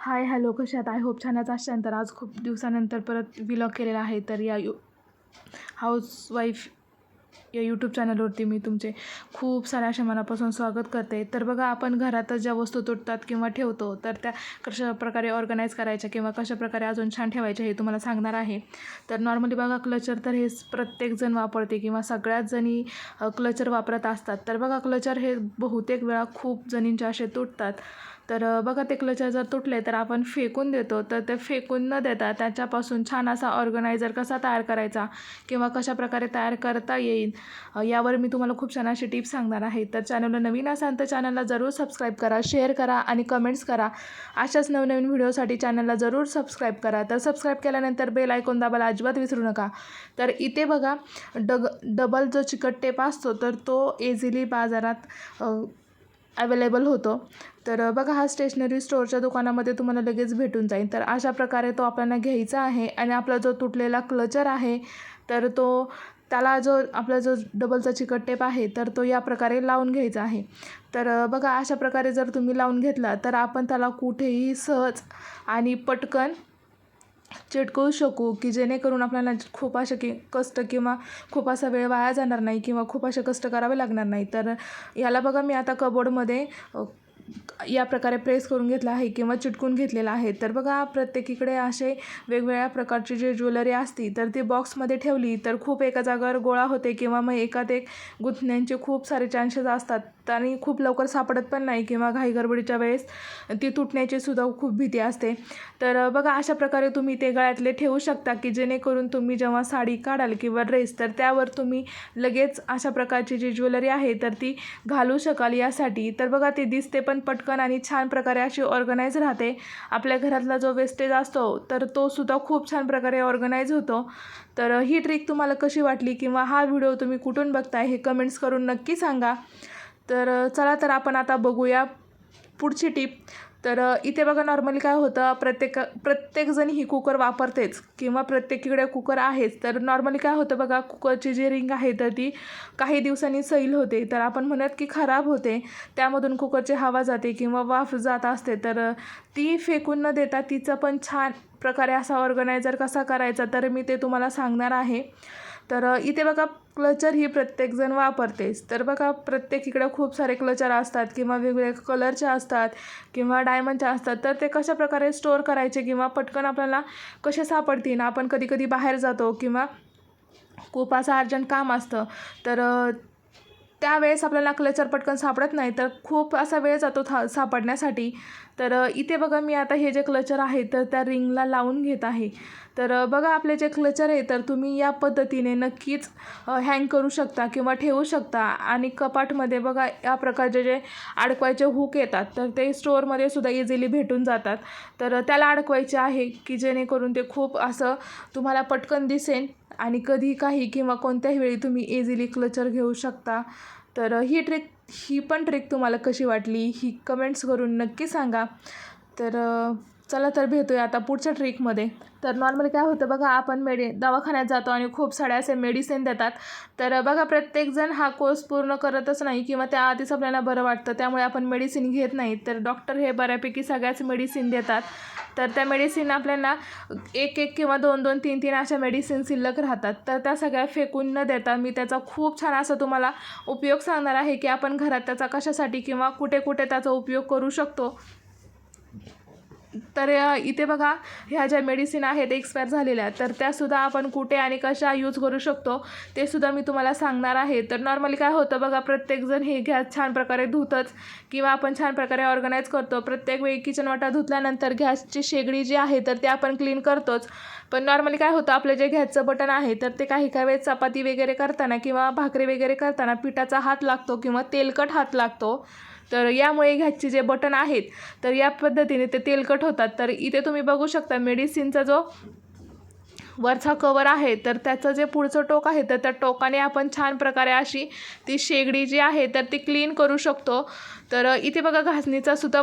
Hi hello कशा आहात I hope छानच असाल तर आज खूप दिवसानंतर परत विलॉग केलेला आहे. तर या यू हाऊसवाईफ या यूट्यूब चॅनलवरती मी तुमचे खूप साऱ्या अशा मनापासून स्वागत करते. तर बघा आपण घरातच ज्या वस्तू तुटतात किंवा ठेवतो तर त्या कशा प्रकारे ऑर्गनाईज करायच्या किंवा कशा प्रकारे अजून छान ठेवायच्या हे तुम्हाला सांगणार आहे. तर नॉर्मली बघा क्लचर तर हे प्रत्येकजण वापरते किंवा सगळ्याच जणी क्लचर वापरत असतात. तर बघा क्लचर हे बहुतेक वेळा खूप जणींच्या असे तुटतात. तर बघा ते क्लचर जर तुटले तर आपण फेकून देतो. तर ते फेकून न देता त्याच्यापासून छान असा ऑर्गनायझर कसा तयार करायचा किंवा कशा प्रकारे तयार करता येईल यावर मी तुम्हाला खूप छान अशी टिप्स सांगणार आहे. तर चॅनलला नवीन असाल तर चॅनलला जरूर सबस्क्राईब करा शेअर करा आणि कमेंट्स करा. अशाच नवनवीन व्हिडिओसाठी चॅनलला जरूर सबस्क्राईब करा. तर सबस्क्राईब केल्यानंतर बेल आयकॉन दाबायला अजिबात विसरू नका. तर इथे बघा डग डबल जो चिकट टेप असतो तर तो इझिली बाजारात अवेलेबल होतो. तर बघा हा स्टेशनरी स्टोअरच्या दुकानामध्ये तुम्हाला लगेच भेटून जाईल. तर अशा प्रकारे तो आपल्याला घ्यायचा आहे आणि आपला जो तुटलेला क्लचर आहे तर तो त्याला जो आपला जो डबलचा चिकट टेप आहे तर तो या प्रकारे लावून घ्यायचा आहे. तर बघा अशा प्रकारे जर तुम्ही लावून घेतला तर आपण त्याला कुठेही सहज आणि पटकन चिटकवू शकू की जेणेकरून आपल्याला खूप असे की कष्ट किंवा खूप असा वेळ वाया जाणार नाही किंवा खूप असे कष्ट करावे लागणार नाही. तर याला बघा मी आता कबोर्डमध्ये या प्रकारे प्रेस करून घेतला आहे किंवा चिटकून घेतलेला आहे. तर बघा प्रत्येकीकडे असे वेगवेगळ्या प्रकारची जी ज्वेलरी असती तर ती बॉक्समध्ये ठेवली तर खूप एका जागावर गोळा होते किंवा मग एकात एक गुंतण्यांचे खूप सारे चान्सेस असतात. आणि खूप लवकर सापडत पण नाही किंवा घाई गडबडीच्या वेळेस ती तुटण्याची सुद्धा खूप भीती असते. तर बघा अशा प्रकारे तुम्ही ते गळ्यातले ठेवू शकता की जेणेकरून तुम्ही जेव्हा साडी काढाल किंवा ड्रेस तर त्यावर तुम्ही लगेच अशा प्रकारची जी ज्वेलरी आहे तर ती घालू शकाल यासाठी. तर बघा ते दिसते पण पटकन आणि छान प्रकारे अशी ऑर्गनाईज राहते. आपल्या घरातला जो वेस्टेज असतो तर तो सुद्धा खूप छान प्रकारे ऑर्गनाईज होतो. तर ही ट्रिक तुम्हाला कशी वाटली किंवा हा व्हिडिओ तुम्ही कुठून बघताय हे कमेंट्स करून नक्की सांगा. तर चला तर आपण आता बघूया पुढची टीप तर इथे बघा नॉर्मली काय होतं प्रत्येक प्रत्येकजण ही कुकर वापरतेच किंवा प्रत्येकीकडे कुकर आहेच. तर नॉर्मली काय होतं बघा कुकरची जी रिंग आहे तर ती काही दिवसांनी सैल होते. तर आपण म्हणत की खराब होते. त्यामधून कुकरची हवा जाते किंवा वाफ जात असते. तर ती फेकून न देता तिचं पण छान प्रकारे असा ऑर्गनायझर कसा करायचा तर मी ते तुम्हाला सांगणार आहे. तर इथे बघा क्लचर ही प्रत्येकजण वापरतेच. तर बघा प्रत्येक इकडं खूप सारे क्लचर असतात किंवा वेगवेगळ्या कलरचे असतात किंवा डायमंडचे असतात. तर ते कशा प्रकारे स्टोअर करायचे किंवा पटकन आपल्याला कसे सापडतील? आपण कधी कधी बाहेर जातो किंवा खूप असं अर्जंट काम असतं. तर त्यावेळेस आपल्याला क्लचर पटकन सापडत नाही. तर खूप असा वेळ जातो था सापडण्यासाठी. तर इथे बघा मी आता हे जे क्लचर आहे तर त्या रिंगला लावून घेत आहे. तर बघा आपले जे क्लचर आहे तर तुम्ही या पद्धतीने नक्कीच हँग करू शकता किंवा ठेवू शकता. आणि कपाटमध्ये बघा या प्रकारचे जे अडकवायचे हुक येतात तर ते स्टोअरमध्ये सुद्धा इझिली भेटून जातात. तर त्याला अडकवायचे आहे की जेणेकरून ते खूप असं तुम्हाला पटकन दिसेल आणि कधी काही किंवा कोणत्याही वेळी तुम्ही इझिली क्लचर घेऊ शकता. तर ही ट्रिक ही पण ट्रिक तुम्हाला कशी वाटली ही कमेंट्स करून नक्की सांगा. तर चला तर भेटूया आता पुढच्या ट्रिकमध्ये. तर नॉर्मली काय होतं बघा आपण मेडि दवाखान्यात जातो आणि खूप साड्या असे मेडिसिन देतात. तर बघा प्रत्येकजण हा कोर्स पूर्ण करतच नाही किंवा त्या आधीच आपल्याला बरं वाटतं त्यामुळे आपण मेडिसिन घेत नाही. तर डॉक्टर हे बऱ्यापैकी सगळ्याच मेडिसिन देतात. तर त्या मेडिसिन आपल्याला एक एक किंवा दोन दोन तीन तीन अशा मेडिसिन शिल्लक राहतात. तर त्या सगळ्या फेकून न देता मी त्याचा खूप छान असा तुम्हाला उपयोग सांगणार आहे की आपण घरात त्याचा कशासाठी किंवा कुठे कुठे त्याचा उपयोग करू शकतो. तर इथे बघा ह्या ज्या मेडिसिन आहेत एक्सपायर झालेल्या तर त्यासुद्धा आपण कुठे आणि कशा यूज करू शकतो ते सुद्धा मी तुम्हाला सांगणार आहे. तर नॉर्मली काय होतं बघा प्रत्येकजण हे गॅस छान प्रकारे धुतच किंवा आपण छान प्रकारे ऑर्गनाईज करतो. प्रत्येक वेळी किचन वाटा धुतल्यानंतर गॅसची शेगडी जी आहे तर ते आपण क्लीन करतोच. पण नॉर्मली काय होतं आपलं जे गॅसचं बटन आहे तर ते काही काही वेळेस चपाती वगैरे करताना किंवा भाकरी वगैरे करताना पिठाचा हात लागतो किंवा तेलकट हात लागतो. तर यामुळे घ्यासचे जे बटन आहेत तर या पद्धतीने ते तेलकट होतात. तर इथे तुम्ही बघू शकता मेडिसिनचा जो वरचा कवर आहे तर त्याचं जे पुढचं टोक आहे तर त्या टोकाने आपण छान प्रकारे अशी ती शेगडी जी आहे तर ती क्लीन करू शकतो. तर इथे बघा घासणीचा सुद्धा